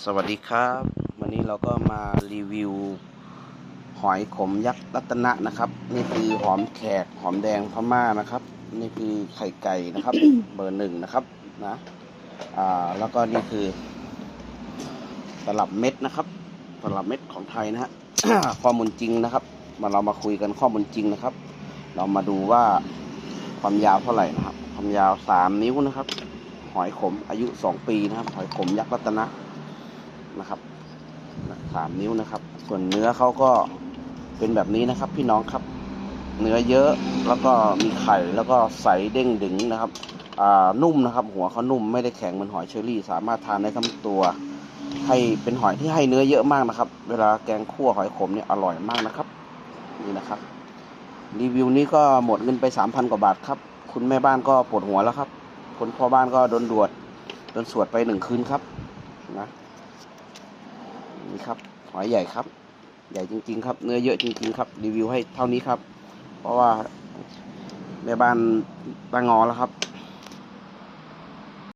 สวัสดีครับ วันนี้เราก็มารีวิว หอยขมยักษ์รัตนะนะครับ นี่คือหอมแขกหอมแดงพม่านะครับ นี่คือไข่ไก่นะครับ เบอร์หนึ่งนะครับนะอ่าแล้วก็นี่คือตลับเม็ดนะครับตลับเม็ดของไทยนะฮะข้อมูลจริงนะครับ มาเรามาคุยกันข้อมูลจริงนะครับ เรามาดูว่าความยาวเท่าไหร่นะครับ ความยาวสามนิ้วนะครับ หอยขมอายุสองปีนะครับ หอยขมยักษ์รัตนะ นะครับสามนิ้วนะครับ ส่วนเนื้อเขาก็เป็นแบบนี้นะครับ พี่น้องครับ เนื้อเยอะแล้วก็มีไข่แล้วก็ใสเด้งดึงนะครับอ่านุ่มนะครับ หัวเขานุ่มไม่ได้แข็งเหมือนหอยเชอรี่ สามารถทานได้ทั้งตัว ให้เป็นหอยที่ให้เนื้อเยอะมากนะครับ เวลาแกงคั่วหอยขมเนี่ยอร่อยมากนะครับ นี่นะครับ รีวิวนี้ก็หมดเงินไปสามพันกว่าบาทครับ คุณแม่บ้านก็ปวดหัวแล้วครับ คนพ่อบ้านก็โดนดวดโดนสวดไปหนึ่งคืนครับนะ นี่ครับหอยใหญ่ครับ ใหญ่จริง ๆ ครับ เนื้อเยอะจริง ๆ ครับ รีวิวให้เท่านี้ครับ เพราะว่าแม่บ้านตั้งงอแล้วครับ